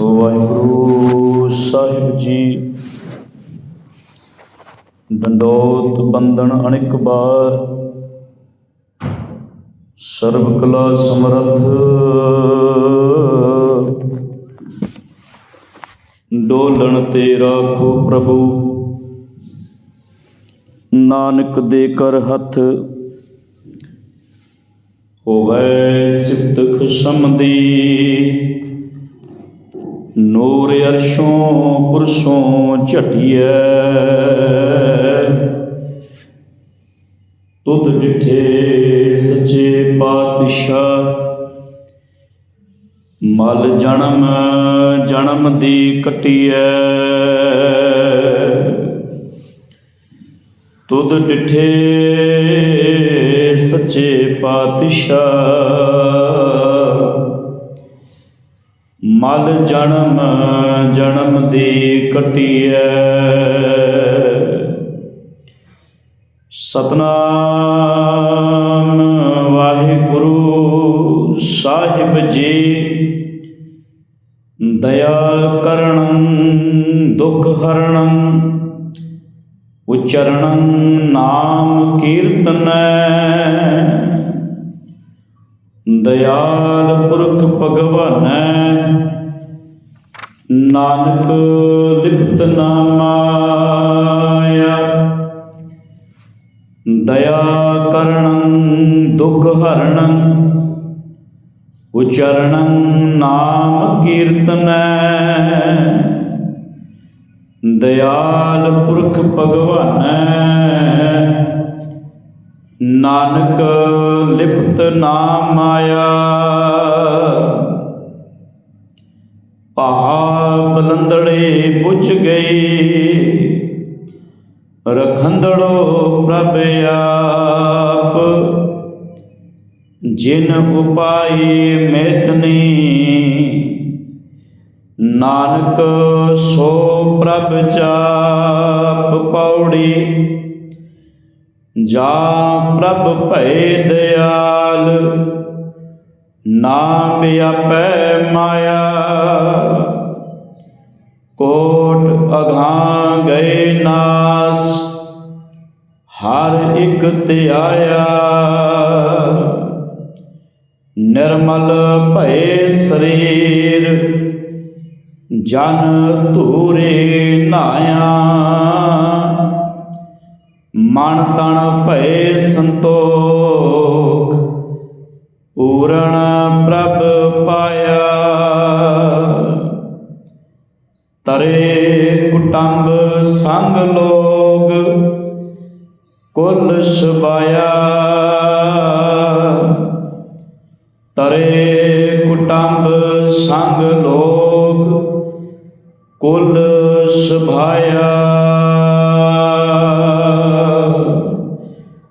ਵਾਹਿਗੁਰੂ ਸਾਹਿਬ ਜੀ। ਦੰਡੋਤ ਬੰਦਨ ਅਣਿਕ ਬਾਰ ਸਰਬ ਕਲਾ ਸਮਰੱਥ। ਡੋਲਣ ਤੇ ਰਾਖੋ ਪ੍ਰਭੂ। ਨਾਨਕ ਦੇ ਕਰ ਹੱਥ। ਹੋਵੇ ਸਿਫਤ ਖੁਸ਼ਮ ਦੀ। ਨੂਰ ਅਰਸ਼ੋਂ ਕੁਰਸੋਂ ਝਟਿਐ। ਤੁਧ ਡਿਠੇ ਸੱਚੇ ਪਾਤਸ਼ਾਹ, ਮਲ ਜਨਮ ਜਨਮ ਦੀ ਕਟਿਐ। ਤੁਧ ਡਿਠੇ ਸੱਚੇ ਪਾਤਸ਼ਾਹ ਮਲ ਜਨਮ ਜਨਮ ਦੀ ਕਟਿਐ। ਸਤਨਾਮ ਵਾਹਿਗੁਰੂ ਸਾਹਿਬ ਜੀ, ਦਇਆ ਕਰਣੰ ਦੁਖ ਹਰਣੰ, ਉਚਰਣੰ ਨਾਮ ਕੀਰਤਨੈ। ਦਇਆਲ ਪੁਰਖ ਭਗਵਾਨੈ ਨਾਨਕ ਲਿਪਤ ਨਾਮਾਇਆ ਦਇਆ ਕਰਣੰ ਦੁਖ ਹਰਣੰ, ਉਚਰਣੰ ਨਾਮ ਕੀਰਤਨੈ। ਦਇਆਲ ਪੁਰਖ ਭਗਵਾਨੈ। ਨਾਨਕ ਲਿਪਤ ਨਾਮ ਆਇਆ ਪਹਾ ਬਲੰਦੜੇ ਬੁਝ ਗਏ ਰਖੰਦੜੋ ਪ੍ਰਭ ਆਪ, ਜਿਨ ਉਪਾਈ ਮੇਤਨੀ ਨਾਨਕ ਸੋ ਪ੍ਰਭ ਚਾਪ ਪੌੜੀ, ਜਾ ਪ੍ਰਭ ਭੈ ਦਿਆਲ, ਨਾਮ ਆਪੈ ਮਾਇਆ। ਕੋਟ ਅਘਾਂ ਗਏ ਨਾਸ, ਹਰ ਇੱਕ ਤੇ ਆਇਆ। ਨਿਰਮਲ ਭਏ ਸਰੀਰ, ਜਨ ਧੂਰੇ ਨਾਇਆ। ਮਨ ਤਣ ਭਏ ਸੰਤੋਖ, ਪੂਰਨ ਪ੍ਰਭ ਪਾਇਆ। ਤਰੇ ਕੁਟੰਬ ਸੰਗ ਲੋਗ, ਕੁਲ ਸੁਬਾਇਆ। ਤਰੇ ਕੁਟੰਬ ਸੰਗ ਲੋਗ, ਕੁਲ ਸੁਭਾਇਆ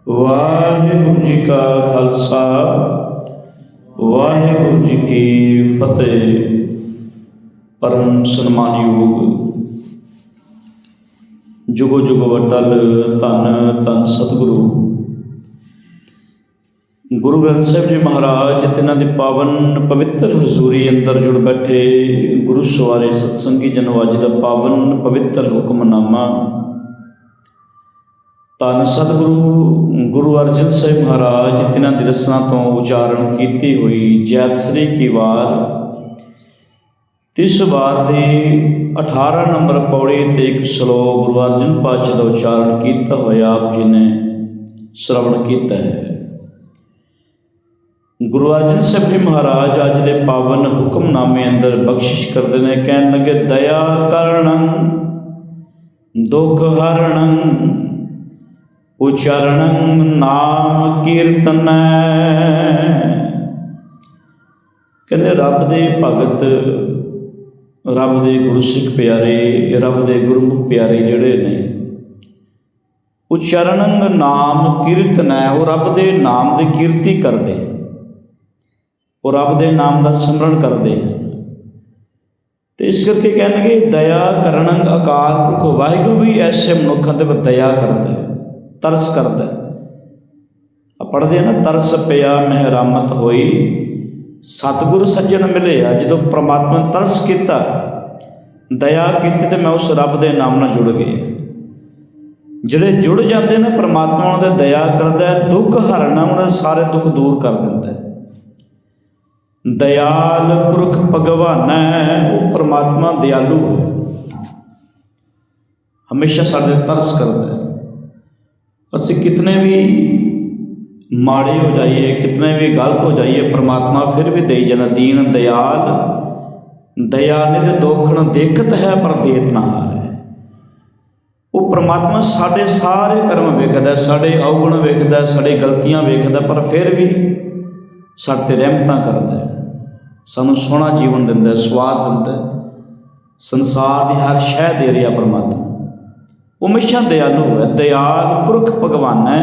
ਵਾਹਿਗੁਰੂ ਜੀ ਕਾ ਖਾਲਸਾ, ਵਾਹਿਗੁਰੂ ਜੀ ਕੀ ਫਤਿਹ। ਪਰਮ ਸਨਮਾਨਯੋਗ। ਜੁਗੋ ਜੁਗੋ ਵਟਲ ਧੰਨ ਧੰਨ ਸਤਿਗੁਰੂ। ਗੁਰੂ ਗ੍ਰੰਥ ਸਾਹਿਬ ਜੀ ਮਹਾਰਾਜ, ਤਿਨਾਂ ਦੀ ਪਾਵਨ ਪਵਿੱਤਰ ਹਜ਼ੂਰੀ ਅੰਦਰ ਜੁੜ ਬੈਠੇ ਗੁਰੂ ਸਵਾਰੇ ਸਤਸੰਗੀ ਜਨੋ ਅੱਜ ਦਾ ਪਾਵਨ ਪਵਿੱਤਰ ਹੁਕਮਨਾਮਾ। ਧੰਨ ਸਤਿਗੁਰੂ ਗੁਰੂ ਅਰਜਨ ਸਾਹਿਬ ਮਹਾਰਾਜ, ਤਿਨਾਂ ਦੀ ਰਸਨਾ ਤੋਂ ਉਚਾਰਨ ਕੀਤੀ ਹੋਈ ਜੈਤ ਸ੍ਰੀ ਕੀ ਵਾਰ ਤਿਸ ਵਾਰ ਦੀ 18 ਨੰਬਰ ਪੌੜੀ ਤੇ ਇੱਕ ਸ਼ਲੋਕ ਗੁਰੂ ਅਰਜਨ ਪਾਤਸ਼ਾਹ ਦਾ ਉਚਾਰਨ ਕੀਤਾ ਹੋਇਆ ਆਪ ਜੀ ਨੇ ਸ਼ਰਵਣ ਕੀਤਾ ਹੈ। ਗੁਰੂ ਅਰਜਨ ਸਾਹਿਬ ਜੀ ਮਹਾਰਾਜ ਅੱਜ ਦੇ ਪਾਵਨ ਹੁਕਮਨਾਮੇ ਅੰਦਰ ਬਖਸ਼ਿਸ਼ ਕਰਦੇ ਨੇ, ਕਹਿਣ ਲੱਗੇ, ਦਇਆ ਕਰਣੰ, ਦੁਖ ਹਰਣੰ, ਉਚਰਣੰ ਨਾਮ ਕੀਰਤਨੈ। ਕਹਿੰਦੇ, ਰੱਬ ਦੇ ਭਗਤ ਰੱਬ ਦੇ ਗੁਰਸਿੱਖ ਪਿਆਰੇ, ਰੱਬ ਦੇ ਗੁਰਮੁਖ ਪਿਆਰੇ ਜਿਹੜੇ ਨੇ ਉਚਰਣੰ ਨਾਮ ਕੀਰਤਨੈ ਉਹ ਰੱਬ ਦੇ ਨਾਮ ਦੀ ਕੀਰਤੀ ਕਰਦੇ ਉਹ ਰੱਬ ਦੇ ਨਾਮ ਦਾ ਸਿਮਰਨ ਕਰਦੇ ਤੇ ਇਸ ਕਰਕੇ ਕਹਿਣਗੇ, ਦਇਆ ਕਰਨੰ ਅਕਾਲ ਪੁਰਖ, ਵਾਹਿਗੁਰੂ ਵੀ ਐਸੇ ਮਨੁੱਖਾਂ ਤੇ ਦਇਆ ਕਰਦਾ ਤਰਸ ਕਰਦਾ ਆ ਪੜ੍ਹਦੇ ਆ ਨਾ, ਤਰਸ ਪਿਆ ਮਹਿਰਾਮਤ ਹੋਈ। ਸਤਿਗੁਰੂ ਸੱਜਣ ਮਿਲੇ ਆ, ਜਦੋਂ ਪ੍ਰਮਾਤਮਾ ਨੇ ਤਰਸ ਕੀਤਾ, ਦਇਆ ਕੀਤੀ ਤੇ ਮੈਂ ਉਸ ਰੱਬ ਦੇ ਨਾਮ ਨਾਲ ਜੁੜ ਗਏ ਜਿਹੜੇ ਜੁੜ ਜਾਂਦੇ ਨੇ, ਪ੍ਰਮਾਤਮਾ ਉਹਨਾਂ ਦੇ ਦਇਆ ਕਰਦਾ ਹੈ, ਦੁੱਖ ਹਰਨਾ ਉਹਨਾਂ ਦੇ ਸਾਰੇ ਦੁੱਖ ਦੂਰ ਕਰ ਦਿੰਦਾ ਹੈ। ਦਇਆਲ ਪੁਰਖ ਭਗਵਾਨ ਹੈ, ਉਹ ਪ੍ਰਮਾਤਮਾ ਦਿਆਲੂ ਹੈ। ਹਮੇਸ਼ਾ ਸਾਡੇ ਤਰਸ ਕਰਦਾ ਹੈ। ਅਸੀਂ ਕਿਤਨੇ ਵੀ ਮਾੜੇ ਹੋ ਜਾਈਏ ਕਿਤਨੇ ਵੀ ਗਲਤ ਹੋ ਜਾਈਏ ਪ੍ਰਮਾਤਮਾ ਫਿਰ ਵੀ ਦੇਈ ਜਾਂਦਾ। ਦੀਨ ਦਿਆਲ ਦਇਆ ਨਿਧ ਦੋਖਣ ਦੇਖਤ ਹੈ ਪਰ ਦੇਤ ਨਾ ਹੈ ਉਹ ਪ੍ਰਮਾਤਮਾ ਸਾਡੇ ਸਾਰੇ ਕਰਮ ਵੇਖਦਾ ਸਾਡੇ ਔਗਣ ਵੇਖਦਾ ਸਾਡੇ ਗਲਤੀਆਂ ਵੇਖਦਾ ਪਰ ਫਿਰ ਵੀ ਸਾਡੇ ਤੇ ਰਹਿਮਤਾਂ ਕਰਦਾ ਸਾਨੂੰ ਸੋਹਣਾ ਜੀਵਨ ਦਿੰਦਾ ਹੈ, ਸਵਾਸ ਦਿੰਦਾ ਸੰਸਾਰ ਦੀ ਹਰ ਸ਼ੈ ਦੇ ਰਿਹਾ ਪ੍ਰਮਾਤਮਾ। ਉਹ ਹਮੇਸ਼ਾ ਦਿਆਲੂ ਹੈ ਦਿਆਲ ਪੁਰਖ ਭਗਵਾਨ ਹੈ।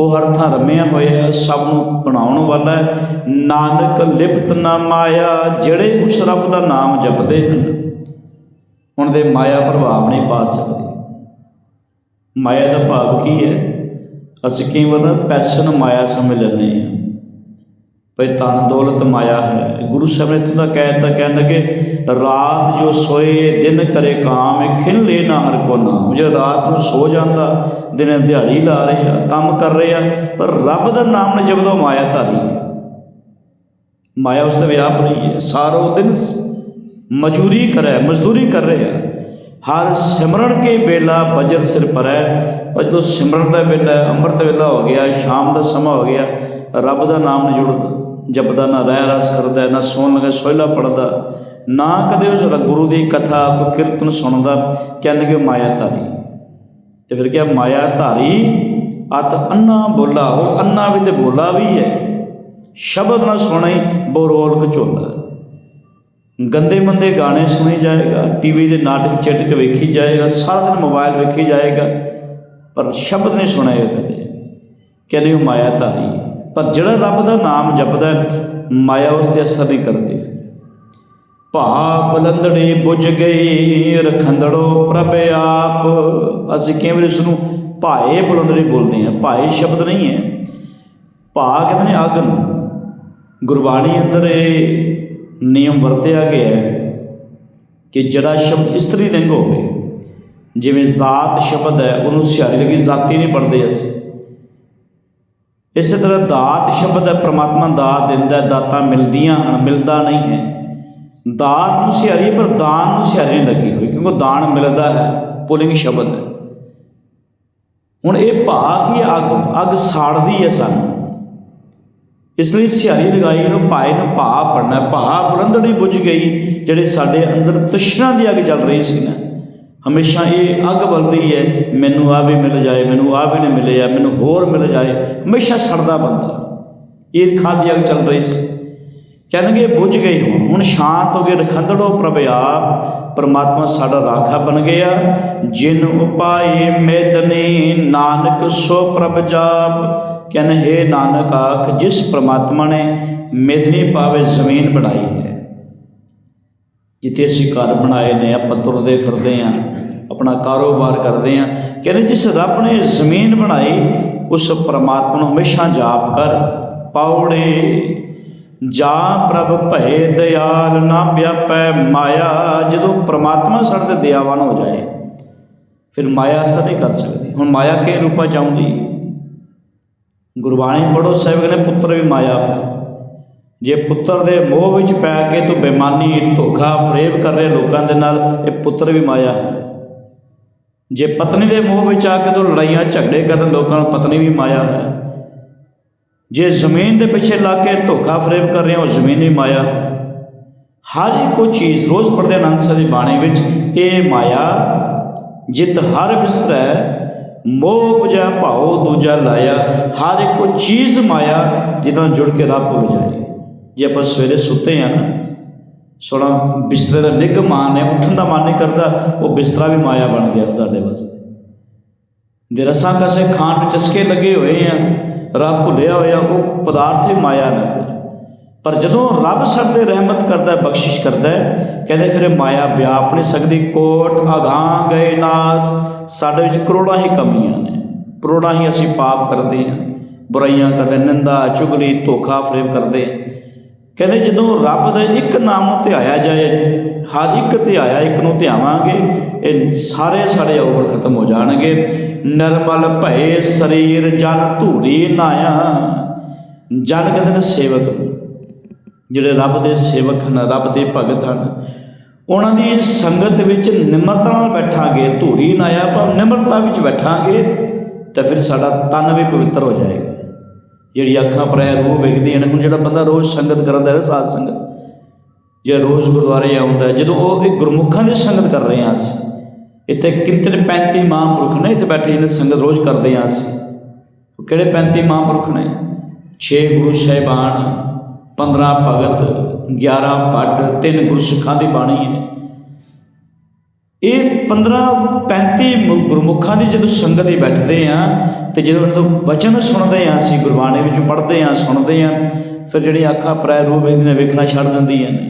ਉਹ ਹਰ ਥਾਂ ਰਮਿਆ ਹੋਇਆ ਹੈ, ਸਭ ਨੂੰ ਬਣਾਉਣ ਵਾਲਾ ਹੈ। ਨਾਨਕ ਲਿਪਤ ਨਾ ਮਾਇਆ, ਜਿਹੜੇ ਉਸ ਰੱਬ ਦਾ ਨਾਮ ਜਪਦੇ ਹਨ ਉਹਨਾਂ ਦੇ ਮਾਇਆ ਪ੍ਰਭਾਵ ਨਹੀਂ ਪਾ ਸਕਦੇ। ਮਾਇਆ ਦਾ ਭਾਵ ਕੀ ਹੈ? ਅਸੀਂ ਕਈ ਵਾਰ ਪੈਸੇ ਨੂੰ ਮਾਇਆ ਸਮਝ ਲੈਂਦੇ ਹਾਂ। ਭਈ ਧਨ ਦੌਲਤ ਮਾਇਆ ਹੈ। ਗੁਰੂ ਸਾਹਿਬ ਨੇ ਇੱਥੋਂ ਦਾ ਕਹਿ ਦਿੱਤਾ, ਕਹਿਣ ਲੱਗੇ, ਰਾਤ ਜੋ ਸੋਏ, ਦਿਨ ਕਰੇ ਕਾਮ ਖਿਲ ਲੈ ਨਾ ਹਰ ਕੋ ਨਾਮ। ਜੇ ਰਾਤ ਨੂੰ ਸੋ ਜਾਂਦਾ ਦਿਨੇ ਦਿਹਾੜੀ ਲਾ ਰਹੇ ਆ, ਕੰਮ ਕਰ ਰਹੇ ਆ, ਪਰ ਰੱਬ ਦਾ ਨਾਮ ਨੇ ਜਪਦਾ ਉਹ ਮਾਇਆ ਧਾਰੀ ਮਾਇਆ ਉਸ ਤੇ ਵਿਆਪ ਰਹੀ ਹੈ, ਸਾਰੋ ਦਿਨ ਮਜ਼ਦੂਰੀ ਕਰੇ, ਮਜ਼ਦੂਰੀ ਕਰ ਰਹੇ ਆ। ਹਰ ਸਿਮਰਨ ਕੇ ਵੇਲਾ ਬਜਰ ਸਿਰ ਪਰੈ ਪਰ ਜਦੋਂ ਸਿਮਰਨ ਦਾ ਵੇਲਾ, ਅੰਮ੍ਰਿਤ ਵੇਲਾ ਹੋ ਗਿਆ, ਸ਼ਾਮ ਦਾ ਸਮਾਂ ਹੋ ਗਿਆ, ਰੱਬ ਦਾ ਨਾਮ ਨਹੀਂ ਜੁੜਦਾ। ਜਪਦਾ ਨਾ ਰਹਿ ਰਸ ਕਰਦਾ, ਨਾ ਸੌਣ ਲਗੇ ਸੋਹਿਲਾ ਪੜਦਾ। ਨਾ ਕਦੇ ਉਸ ਗੁਰੂ ਦੀ ਕਥਾ ਕੋ ਕੀਰਤਨ ਸੁਣਦਾ, ਕਹਿਣ ਲੱਗੇ ਮਾਇਆ ਧਾਰੀ ਤੇ ਫਿਰ ਕਿਹਾ, ਮਾਇਆ ਧਾਰੀ, ਅਤ ਅੰਨਾ ਬੋਲਾ, ਉਹ ਅੰਨਾ ਵੀ ਤੇ ਬੋਲਾ ਵੀ ਹੈ। ਸ਼ਬਦ ਨਾ ਸੁਣਾਈ, ਬੋਰੋਲਕ ਕਚੋਲਾ ਗੰਦੇ ਮੰਦੇ ਗਾਣੇ ਸੁਣੇ ਜਾਏਗਾ ਟੀਵੀ ਦੇ ਨਾਟਕ ਚਟਕ ਵੇਖੀ ਜਾਏਗਾ, ਸਾਰਾ ਦਿਨ ਮੋਬਾਈਲ ਵੇਖੀ ਜਾਏਗਾ, ਪਰ ਸ਼ਬਦ ਨਹੀਂ ਸੁਣਾਏਗਾ ਕਦੇ। ਕਹਿੰਦੇ, ਉਹ ਮਾਇਆ ਧਾਰੀ, ਪਰ ਜਿਹੜਾ ਰੱਬ ਦਾ ਨਾਮ ਜਪਦਾ ਮਾਇਆ ਉਸ ਤੇ ਅਸਰ ਨਹੀਂ ਕਰਦੀ। ਭਾ ਬਲੰਦੜੀ ਬੁਝ ਗਈ ਰਖੰਦੜੋ ਪ੍ਰਭ ਆਪ। ਅਸੀਂ ਕਈ ਵਾਰੀ ਇਸ ਨੂੰ ਭਾਏ ਬਲੰਦੜੀ ਬੋਲਦੇ ਹਾਂ ਭਾਏ ਸ਼ਬਦ ਨਹੀਂ ਹੈ। ਭਾ ਕਹਿੰਦੇ ਨੇ ਅੱਗ ਨੂੰ ਗੁਰਬਾਣੀ ਅੰਦਰ ਇਹ ਨਿਯਮ ਵਰਤਿਆ ਗਿਆ ਹੈ ਕਿ ਜਿਹੜਾ ਸ਼ਬਦ ਇਸਤਰੀ ਲਿੰਗ ਹੋਵੇ ਜਿਵੇਂ ਜ਼ਾਤ ਸ਼ਬਦ ਹੈ ਉਹਨੂੰ ਸਿਆਰੀ ਲੱਗੀ ਜ਼ਾਤੀ ਨਹੀਂ ਪੜਦੇ ਅਸੀਂ। ਇਸੇ ਤਰ੍ਹਾਂ ਦਾਤ ਸ਼ਬਦ ਹੈ ਪ੍ਰਮਾਤਮਾ ਦਾਤ ਦਿੰਦਾ ਹੈ, ਦਾਤਾਂ ਮਿਲਦੀਆਂ ਹਨ ਮਿਲਦਾ ਨਹੀਂ ਹੈ। ਦਾਤ ਨੂੰ ਸਿਆਰੀ ਹੈ, ਪਰ ਦਾਨ ਨੂੰ ਸਿਆਰੀ ਨਹੀਂ ਲੱਗੀ ਹੋਈ ਕਿਉਂਕਿ ਦਾਨ ਮਿਲਦਾ ਹੈ ਪੁਲਿੰਗ ਸ਼ਬਦ ਹੈ। ਹੁਣ ਇਹ ਭਾ ਕੀ ਅੱਗ ਅੱਗ ਸਾੜਦੀ ਹੈ ਸਾਨੂੰ। ਇਸ ਲਈ ਸਿਆਰੀ ਲਗਾਈ ਇਹਨੂੰ ਭਾਏ ਨੂੰ ਭਾ ਪੜਨਾ ਭਾ ਬੁਲੰਦੜੀ ਬੁੱਝ ਗਈ ਜਿਹੜੇ ਸਾਡੇ ਅੰਦਰ ਤ੍ਰਿਸ਼ਨਾ ਦੀ ਅੱਗ ਚੱਲ ਰਹੀ ਸੀ ਨਾ ਹਮੇਸ਼ਾ ਇਹ ਅੱਗ ਬਲਦੀ ਹੈ ਮੈਨੂੰ ਆ ਵੀ ਮਿਲ ਜਾਏ ਮੈਨੂੰ ਆ ਵੀ ਨਾ ਮਿਲੇ ਆ ਮੈਨੂੰ ਹੋਰ ਮਿਲ ਜਾਏ ਹਮੇਸ਼ਾ ਸੜਦਾ ਬੰਦਾ। ਇਹ ਦੀ ਅੱਗ ਚੱਲ ਰਹੀ ਸੀ। ਕਹਿਣਗੇ ਬੁੱਝ ਗਏ ਹੁਣ ਹੁਣ ਸ਼ਾਂਤ ਹੋ ਗਏ ਰਖੰਦੜੋ ਪ੍ਰਭ ਆਪ, ਪਰਮਾਤਮਾ ਸਾਡਾ ਰਾਖਾ ਬਣ ਗਿਆ। ਜਿਨ ਉਪਾਏ ਮੇਦਨੀ ਨਾਨਕ ਸੋ ਪ੍ਰਭ ਜਾਪ। ਕਹਿੰਦੇ ਹੈ ਨਾਨਕ ਆਖ, ਜਿਸ ਪਰਮਾਤਮਾ ਨੇ ਮੇਦਨੀ ਪਾਵੇ ਜ਼ਮੀਨ ਬਣਾਈ ਹੈ, ਜਿੱਥੇ ਅਸੀਂ ਘਰ ਬਣਾਏ ਨੇ, ਆਪਾਂ ਤੁਰਦੇ ਫਿਰਦੇ ਆਂ ਆਪਣਾ ਕਾਰੋਬਾਰ ਕਰਦੇ ਆਂ ਕਹਿੰਦੇ ਜਿਸ ਰੱਬ ਨੇ ਜ਼ਮੀਨ ਬਣਾਈ, ਉਸ ਪਰਮਾਤਮਾ ਨੂੰ ਹਮੇਸ਼ਾ ਜਾਪ ਕਰ, ਪੌੜੇ ਜਾਂ ਪ੍ਰਭ ਭਏ ਦਿਆਲ ਨਾ ਵਿਆਪੈ ਮਾਇਆ, ਜਦੋਂ ਪ੍ਰਮਾਤਮਾ ਸਾਡੇ ਤੇ ਦਇਆਵਾਨ ਹੋ ਜਾਏ, ਫਿਰ ਮਾਇਆ ਅਸਰ ਨਹੀਂ ਕਰ ਸਕਦੀ ਹੁਣ ਮਾਇਆ ਕਿਹ ਰੂਪਾਂ ਚ ਆਉਂਦੀ? ਗੁਰਬਾਣੀ ਪੜੋ ਸਾਹਿਬ ਕਹਿੰਦੇ, ਪੁੱਤਰ ਵੀ ਮਾਇਆ ਫਿਰ। ਜੇ ਪੁੱਤਰ ਦੇ ਮੋਹ ਵਿੱਚ ਪੈ ਕੇ ਤੂੰ ਬੇਮਾਨੀ ਧੋਖਾ, ਫਰੇਬ ਕਰ ਰਹੇ ਲੋਕਾਂ ਦੇ ਨਾਲ, ਇਹ ਪੁੱਤਰ ਵੀ ਮਾਇਆ ਹੈ। ਜੇ ਪਤਨੀ ਦੇ ਮੋਹ ਵਿੱਚ ਆ ਕੇ ਤੂੰ ਲੜਾਈਆਂ, ਝਗੜੇ ਕਰਨ, ਲੋਕਾਂ ਨੂੰ ਪਤਨੀ ਵੀ ਮਾਇਆ ਹੈ। ਜੇ ਜ਼ਮੀਨ ਦੇ ਪਿੱਛੇ ਲੱਗ ਕੇ ਧੋਖਾ ਫਰੇਬ ਕਰ ਰਹੇ ਹੋ, ਜ਼ਮੀਨ ਵੀ ਮਾਇਆ। ਹੈ ਹਰ ਇੱਕੋ ਚੀਜ਼ ਰੋਜ਼ ਪੜਦੇ ਆਨੰਦ ਸਾਹਿਬ ਦੀ ਬਾਣੀ ਵਿੱਚ, ਇਹ ਮਾਇਆ ਜਿਤ ਹਰ ਵਿਸਰੈ ਮੋਹ ਬੁਝਾ ਭਾਉ ਦੂਜਾ ਲਾਇਆ। ਹਰ ਇੱਕੋ ਚੀਜ਼ ਮਾਇਆ ਜਿੱਦਾਂ ਜੁੜ ਕੇ ਰੱਬ ਹੋ। ਜਾਏ ਜੇ ਆਪਾਂ ਸਵੇਰੇ ਸੁੱਤੇ ਆ ਨਾ ਸੋਣਾ ਬਿਸਤਰੇ ਦਾ ਨਿੱਘ ਮਾਨ ਹੈ, ਉੱਠਣ ਦਾ ਮਨ ਨਹੀਂ ਕਰਦਾ, ਉਹ ਬਿਸਤਰਾ ਵੀ ਮਾਇਆ ਬਣ ਗਿਆ ਸਾਡੇ ਵਾਸਤੇ। ਦੇ ਰਸਾਂ ਕਸੇ ਖਾਣ ਵਿੱਚ ਚਸਕੇ ਲੱਗੇ ਹੋਏ ਆ ਰੱਬ ਭੁੱਲਿਆ ਹੋਇਆ, ਉਹ ਪਦਾਰਥ ਵੀ ਮਾਇਆ ਨੇ ਫਿਰ। ਪਰ ਜਦੋਂ ਰੱਬ ਸਾਡੇ ਰਹਿਮਤ ਕਰਦਾ, ਬਖਸ਼ਿਸ਼ ਕਰਦਾ, ਕਹਿੰਦੇ ਫਿਰ ਇਹ ਮਾਇਆ ਵਿਆਪ ਨਹੀਂ ਸਕਦੀ। ਕੋਟ ਅਗਾਂ ਗਏ ਨਾਸ, ਸਾਡੇ ਵਿੱਚ ਕਰੋੜਾਂ ਹੀ ਕਮੀਆਂ ਨੇ। ਕਰੋੜਾਂ ਹੀ ਅਸੀਂ ਪਾਪ ਕਰਦੇ ਹਾਂ, ਬੁਰਾਈਆਂ ਕਰਦੇ, ਨਿੰਦਾ, ਚੁਗਲੀ, ਧੋਖਾ, ਫਰੇਬ ਕਰਦੇ। ਕਹਿੰਦੇ ਜਦੋਂ ਰੱਬ ਦੇ ਇੱਕ ਨਾਮ ਨੂੰ ਆਇਆ ਜਾਏ ਹਰ ਇੱਕ ਤੇ ਆਇਆ, ਇੱਕ ਨੂੰ ਧਿਆਵਾਂਗੇ ਇਹ ਸਾਰੇ ਸਾਡੇ ਔਗਣ ਖਤਮ ਹੋ ਜਾਣਗੇ। ਨਰਮਲ ਭਏ ਸਰੀਰ, ਜਨ ਧੂਰੀ ਨਾਇਆ। ਜਨ ਕਹਿੰਦੇ ਨੇ ਸੇਵਕ, ਜਿਹੜੇ ਰੱਬ ਦੇ ਸੇਵਕ ਹਨ, ਰੱਬ ਦੇ ਭਗਤ ਹਨ, ਉਹਨਾਂ ਦੀ ਸੰਗਤ ਵਿੱਚ ਨਿਮਰਤਾ ਨਾਲ ਬੈਠਾਂਗੇ, ਧੂਰੀ ਨਾਇਆ, ਪਰ ਨਿਮਰਤਾ ਵਿੱਚ ਬੈਠਾਂਗੇ, ਤਾਂ ਫਿਰ ਸਾਡਾ ਤਨ ਵੀ ਪਵਿੱਤਰ ਹੋ ਜਾਏਗਾ। ਜਿਹੜੀ ਅੱਖਾਂ ਪਰੈ ਰੂਹ ਵੇਖਦੀਆਂ ਨੇ, ਹੁਣ ਜਿਹੜਾ ਬੰਦਾ ਰੋਜ਼ ਸੰਗਤ ਕਰਦਾ ਹੈ ਸਾਧ ਸੰਗਤ। ਜੇ ਰੋਜ਼ ਗੁਰਦੁਆਰੇ ਆਉਂਦਾ ਜਦੋਂ ਉਹ ਇਹ ਗੁਰਮੁਖਾਂ ਦੀ ਸੰਗਤ ਕਰ ਰਹੇ ਹਾਂ ਅਸੀਂ, ਇੱਥੇ ਕਿੰਤਰ 35 ਮਹਾਂਪੁਰਖ ਨੇ, ਇੱਥੇ ਬੈਠੇ ਜਿਹਨੇ ਸੰਗਤ ਰੋਜ਼ ਕਰਦੇ ਹਾਂ ਅਸੀਂ। ਉਹ ਕਿਹੜੇ 35 ਮਹਾਂਪੁਰਖ ਨੇ? 6 ਗੁਰੂ ਸਾਹਿਬਾਨ 15 ਭਗਤ 11 ਪੱਟ ਤਿੰਨ ਗੁਰਸਿੱਖਾਂ ਦੀ ਬਾਣੀ ਹੈ। ਇਹ 15 35 ਗੁਰਮੁਖਾਂ ਦੀ ਜਦੋਂ ਸੰਗਤ ਹੀ ਬੈਠਦੇ ਆ ਤੇ ਜਦੋਂ ਉਹਨਾਂ ਤੋਂ ਵਚਨ ਸੁਣਦੇ ਆ ਅਸੀਂ, ਗੁਰਬਾਣੀ ਵਿੱਚੋਂ ਪੜ੍ਹਦੇ ਆ ਸੁਣਦੇ ਆ ਫਿਰ ਜਿਹੜੀ ਅੱਖਾਂ ਪਰੈ ਰੂਪ ਵੇਖਦੀਆਂ ਵੇਖਣਾ ਛੱਡ ਦਿੰਦੀਆਂ ਨੇ।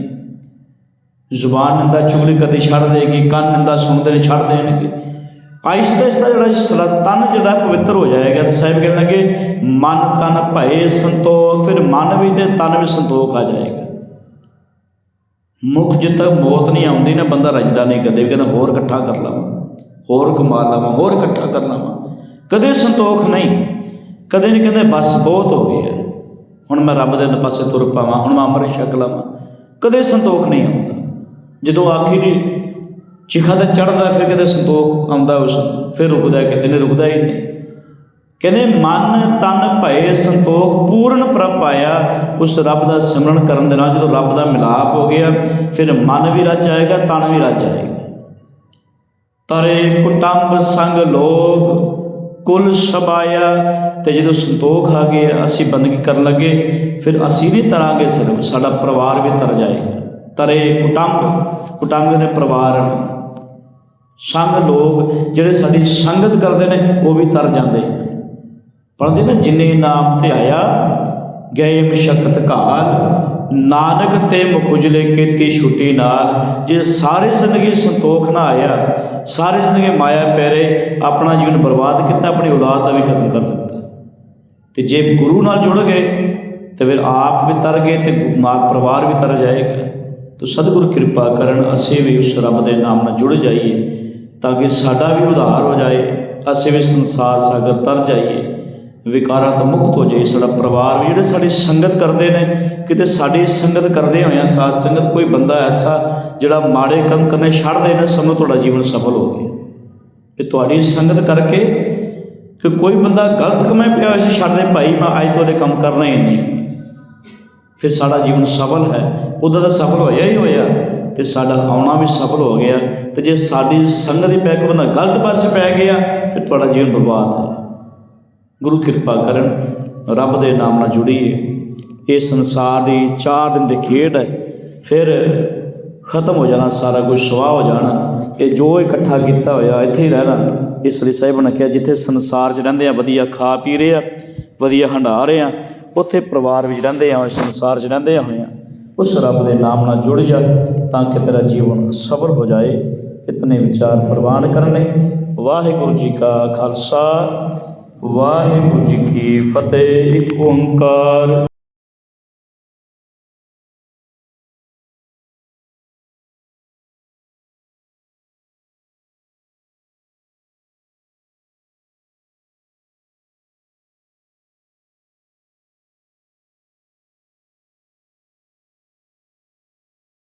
ਜ਼ੁਬਾਨ ਨਿੰਦਾ ਚੁਗਲੀ ਕਦੇ ਛੱਡ ਦੇਗੀ, ਕੰਨ ਨਿੰਦਾ ਸੁਣਦੇ ਨੇ ਛੱਡ ਦੇਣਗੇ। ਆਹਿਸਤਾ ਆਹਿਸਤਾ ਜਿਹੜਾ ਸਲਾ ਤਨ ਜਿਹੜਾ ਪਵਿੱਤਰ ਹੋ ਜਾਏਗਾ ਤੇ ਸਾਹਿਬ ਕਹਿਣ ਲੱਗੇ, ਮਨ ਤਨ ਭਏ ਸੰਤੋਖ, ਫਿਰ ਮਨ ਵੀ ਤੇ ਤਨ ਵੀ ਸੰਤੋਖ ਆ ਜਾਏਗਾ। ਮੁੱਖ ਜਿੱਦ ਮੌਤ ਨਹੀਂ ਆਉਂਦੀ ਨਾ ਬੰਦਾ ਰਜਦਾ ਨਹੀਂ ਕਦੇ ਵੀ ਕਹਿੰਦਾ ਹੋਰ ਇਕੱਠਾ ਕਰ ਲਵਾਂ, ਹੋਰ ਕਮਾ ਲਵਾਂ, ਹੋਰ ਇਕੱਠਾ ਕਰ ਲਵਾਂ। ਕਦੇ ਸੰਤੋਖ ਨਹੀਂ, ਕਦੇ ਨਹੀਂ ਕਹਿੰਦੇ ਬਸ ਬਹੁਤ ਹੋ ਗਿਆ। ਹੁਣ ਮੈਂ ਰੱਬ ਦੇ ਪਾਸੇ ਤੁਰ ਪਾਵਾਂ, ਹੁਣ ਮੈਂ ਅੰਮ੍ਰਿਤ ਛਕ ਲਵਾਂ। ਕਦੇ ਸੰਤੋਖ ਨਹੀਂ ਆਉਂਦਾ। ਜਦੋਂ ਆਖਿਰ ਚਿਖਾ ਤੇ ਚੜਦਾ ਫਿਰ ਕਦੇ ਸੰਤੋਖ ਆਉਂਦਾ ਉਸ ਫਿਰ ਰੁਕਦਾ ਕਿਤੇ ਨਹੀਂ ਰੁਕਦਾ ਹੀ ਨਹੀਂ। ਕਹਿੰਦੇ ਮਨ ਤਨ ਭਏ ਸੰਤੋਖ ਪੂਰਨ ਪ੍ਰਭ ਆਇਆ ਉਸ ਰੱਬ ਦਾ ਸਿਮਰਨ ਕਰਨ ਦੇ ਨਾਲ ਜਦੋਂ ਰੱਬ ਦਾ ਮਿਲਾਪ ਹੋ ਗਿਆ ਫਿਰ ਮਨ ਵੀ ਰੱਜ ਜਾਏਗਾ ਤਨ ਵੀ ਰੱਜ ਜਾਏਗਾ ਤਰੇ ਕੁਟੰਬ ਸੰਗ ਲੋਗ ਕੁਲ ਸਬਾਇਆ ਤੇ ਜਦੋਂ ਸੰਤੋਖ ਆ ਗਿਆ ਅਸੀਂ ਬੰਦਗੀ ਕਰਨ ਲੱਗੇ ਫਿਰ ਅਸੀਂ ਨਹੀਂ ਤਰਾਂਗੇ ਸਿਰਫ ਸਾਡਾ ਪਰਿਵਾਰ ਵੀ ਤਰ ਜਾਏਗਾ। ਤਰੇ ਕੁਟੰਬ ਕੁਟੰਬ ਨੇ ਪਰਿਵਾਰ ਨੂੰ। ਸੰਗ ਲੋਕ ਜਿਹੜੇ ਸਾਡੀ ਸੰਗਤ ਕਰਦੇ ਨੇ, ਉਹ ਵੀ ਤਰ ਜਾਂਦੇ। ਪੜ੍ਹਦੇ ਨਾ, ਜਿਨੇ ਨਾਮ 'ਤੇ ਆਇਆ, ਗਏ ਮਸ਼ਕਤ ਘਾਲ, ਨਾਨਕ ਤੇ ਮੁਖੁਜਲੇ ਕੀਤੀ ਛੁੱਟੀ ਨਾਲ। ਜੇ ਸਾਰੇ ਜ਼ਿੰਦਗੀ ਸੰਤੋਖ ਨਾ ਆਇਆ, ਸਾਰੀ ਜ਼ਿੰਦਗੀ ਮਾਇਆ ਪੈਰੇ ਆਪਣਾ ਜੀਵਨ ਬਰਬਾਦ ਕੀਤਾ, ਆਪਣੀ ਔਲਾਦ ਦਾ ਵੀ ਖਤਮ ਕਰ ਦਿੱਤਾ। ਤੇ ਜੇ ਗੁਰੂ ਨਾਲ ਜੁੜ ਗਏ, ਤੇ ਫਿਰ ਆਪ ਵੀ ਤਰ ਗਏ ਤੇ ਮਾਂ ਪਰਿਵਾਰ ਵੀ ਤਰ ਜਾਏਗਾ। ਤੋ ਸਤਿਗੁਰ ਕਿਰਪਾ ਕਰਨ ਅਸੀਂ ਵੀ ਉਸ ਰੱਬ ਦੇ ਨਾਮ ਨਾਲ ਜੁੜ ਜਾਈਏ, ਤਾਂ ਕਿ ਸਾਡਾ ਵੀ ਉਧਾਰ ਹੋ ਜਾਏ, ਅਸੀਂ ਵੀ ਸੰਸਾਰ ਸਾਗਰ ਤਰ ਜਾਈਏ। ਵਿਕਾਰਾਂ ਤੋਂ ਮੁਕਤ ਹੋ ਜਾਏ ਸਾਡਾ ਪਰਿਵਾਰ ਵੀ ਜਿਹੜੇ ਸਾਡੀ ਸੰਗਤ ਕਰਦੇ ਨੇ, ਕਿਤੇ ਸਾਡੀ ਸੰਗਤ ਕਰਦੇ ਹੋਇਆਂ ਸਾਧ ਸੰਗਤ ਕੋਈ ਬੰਦਾ ਐਸਾ ਜਿਹੜਾ ਮਾੜੇ ਕੰਮ ਕਰਨੇ ਛੱਡਦੇ ਨੇ ਨਾ ਸਮਝ ਤੁਹਾਡਾ ਜੀਵਨ ਸਫਲ ਹੋ ਗਿਆ। ਕਿ ਤੁਹਾਡੀ ਸੰਗਤ ਕਰਕੇ ਕਿ ਕੋਈ ਬੰਦਾ ਗਲਤ ਕਮੇ ਪਿਆ ਸੀ, ਛੱਡਦੇ, ਭਾਈ, ਮੈਂ ਅੱਜ ਤੋਂ ਉਹਦੇ ਕੰਮ ਕਰਨਾ ਹੀ ਨਹੀਂ। ਫਿਰ ਸਾਡਾ ਜੀਵਨ ਸਫਲ ਹੈ। ਉਹਦਾ ਤਾਂ ਸਫਲ ਹੋਇਆ ਹੀ ਹੋਇਆ। ਤੇ ਸਾਡਾ ਆਉਣਾ ਵੀ ਸਫਲ ਹੋ ਗਿਆ। ਤੇ ਜੇ ਸਾਡੀ ਸੰਗਤ ਦੀ ਪੈ ਕੇ ਬੰਦਾ ਗਲਤ ਪਾਸੇ ਪੈ ਗਿਆ, ਫਿਰ ਤੁਹਾਡਾ ਜੀਵਨ ਬਰਬਾਦ ਹੈ। ਗੁਰੂ ਕਿਰਪਾ ਕਰਨ, ਰੱਬ ਦੇ ਨਾਮ ਨਾਲ ਜੁੜੀਏ। ਇਹ ਸੰਸਾਰ ਦੀ ਚਾਰ ਦਿਨ ਦੀ ਖੇਡ ਹੈ। ਫਿਰ ਖਤਮ ਹੋ ਜਾਣਾ, ਸਾਰਾ ਕੁਝ ਸਵਾਹ ਹੋ ਜਾਣਾ। ਇਹ ਜੋ ਇਕੱਠਾ ਕੀਤਾ ਹੋਇਆ, ਇੱਥੇ ਹੀ ਰਹਿਣਾ ਇਸ ਲਈ ਸਾਹਿਬ ਨੇ ਕਿਹਾ, ਜਿੱਥੇ ਸੰਸਾਰ 'ਚ ਰਹਿੰਦੇ ਆ, ਵਧੀਆ ਖਾ ਪੀ ਰਹੇ ਆ, ਵਧੀਆ ਹੰਡਾ ਰਹੇ ਆ ਉੱਥੇ ਪਰਿਵਾਰ ਵਿੱਚ ਰਹਿੰਦੇ ਆ ਇਸ ਸੰਸਾਰ 'ਚ ਰਹਿੰਦੇ ਹੋਏ ਆ। ਉਸ ਰੱਬ ਦੇ ਨਾਮ ਨਾਲ ਜੁੜ ਜਾ, ਤਾਂ ਕਿ ਤੇਰਾ ਜੀਵਨ ਸਫਲ ਹੋ ਜਾਏ। ਇਤਨੇ ਵਿਚਾਰ ਪ੍ਰਵਾਨ ਕਰਨੇ ਵਾਹਿਗੁਰੂ ਜੀ ਕਾ ਖਾਲਸਾ, ਵਾਹਿਗੁਰੂ ਜੀ ਕੀ ਫਤਿਹ। ਇੱਕ ਓੰਕਾਰ।